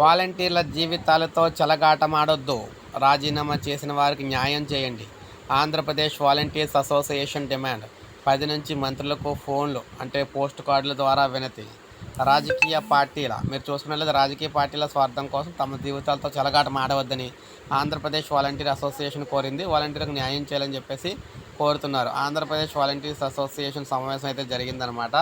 వాలంటీర్ల జీవితాలతో చెలగాటమాడొద్దు. రాజీనామా చేసిన వారికి న్యాయం చేయండి. Andhra Pradesh volunteers association demand. పది నుంచి మంత్రులకు ఫోన్లు అంటే పోస్ట్ కార్డుల ద్వారా వినతి. రాజకీయ పార్టీల మీరు చూసుకున్నట్లయితే రాజకీయ పార్టీల స్వార్థం కోసం తమ జీవితాలతో చెలగాటం ఆడవద్దని ఆంధ్రప్రదేశ్ వాలంటీర్ అసోసియేషన్ కోరింది. వాలంటీర్లకు న్యాయం చేయాలని చెప్పేసి కోరుతున్నారు. ఆంధ్రప్రదేశ్ వాలంటీర్స్ అసోసియేషన్ సమావేశం అయితే జరిగిందనమాట.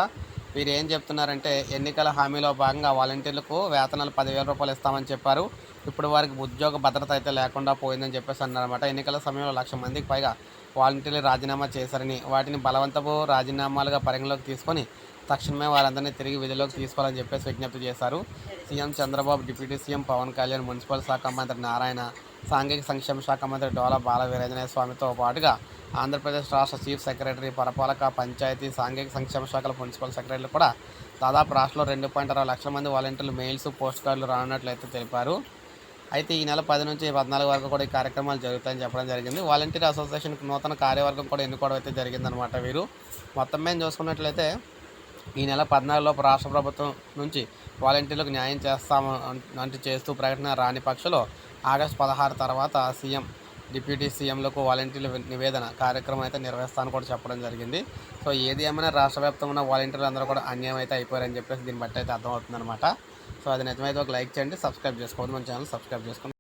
వీరు ఏం చెప్తున్నారంటే ఎన్నికల హామీలో భాగంగా వాలంటీర్లకు వేతనాలు పదివేల రూపాయలు ఇస్తామని చెప్పారు. ఇప్పుడు వారికి ఉద్యోగ భద్రత అయితే లేకుండా పోయిందని చెప్పేసి అన్నారన్నమాట. ఎన్నికల సమయంలో లక్ష మందికి పైగా వాలంటీర్లు రాజీనామా చేశారని వాటిని బలవంతపు రాజీనామాలుగా పరిగణలోకి తీసుకొని తక్షణమే వారందరినీ తిరిగి విధిలోకి తీసుకోవాలని చెప్పేసి విజ్ఞప్తి చేశారు. CM Chandrababu deputy CM Pawan Kalyan municipal శాఖ మంత్రి నారాయణ సాంఘిక సంక్షేమ శాఖ మంత్రి డోలా బాల వీరేంజనేయ స్వామితో పాటుగా ఆంధ్రప్రదేశ్ రాష్ట్ర చీఫ్ సెక్రటరీ పరపాలక పంచాయతీ సాంఘిక సంక్షేమ శాఖల మున్సిపల్ సెక్రటరీలు కూడా దాదాపు రాష్ట్రంలో రెండు పాయింట్ అరవై లక్షల మంది వాలంటీర్లు మెయిల్స్ పోస్ట్ కార్డులు రానున్నట్లయితే తెలిపారు. అయితే ఈ నెల పది నుంచి పద్నాలుగు వరకు కూడా ఈ కార్యక్రమాలు జరుగుతాయని చెప్పడం జరిగింది. వాలంటీర్ అసోసియేషన్కి నూతన కార్యవర్గం కూడా ఎన్నుకోవడం అయితే జరిగిందనమాట వీరు. మొత్తం మేము చూసుకున్నట్లయితే ఈ నెల పద్నాలుగులోపు రాష్ట్ర ప్రభుత్వం నుంచి వాలంటీర్లకు న్యాయం చేస్తాము అంటూ చేస్తూ ప్రకటన రాని పక్షంలో ఆగస్టు పదహారు తర్వాత సీఎం డిప్యూటీ సీఎంలకు వాలంటీర్ల నివేదన కార్యక్రమం అయితే నిర్వహిస్తానని కూడా చెప్పడం జరిగింది. సో ఏది ఏమైనా రాష్ట్ర వ్యాప్తంగా ఉన్న వాలంటీర్లు అందరూ కూడా అన్యాయం అయితే అయిపోయారని చెప్పేసి దీన్ని బట్టి అయితే అర్థమవుతుందన్నమాట. సో అది నిజమైతే ఒక లైక్ చేయండి సబ్స్క్రైబ్ చేసుకోవద్దు. మన ఛానల్ సబ్స్క్రైబ్ చేసుకోండి.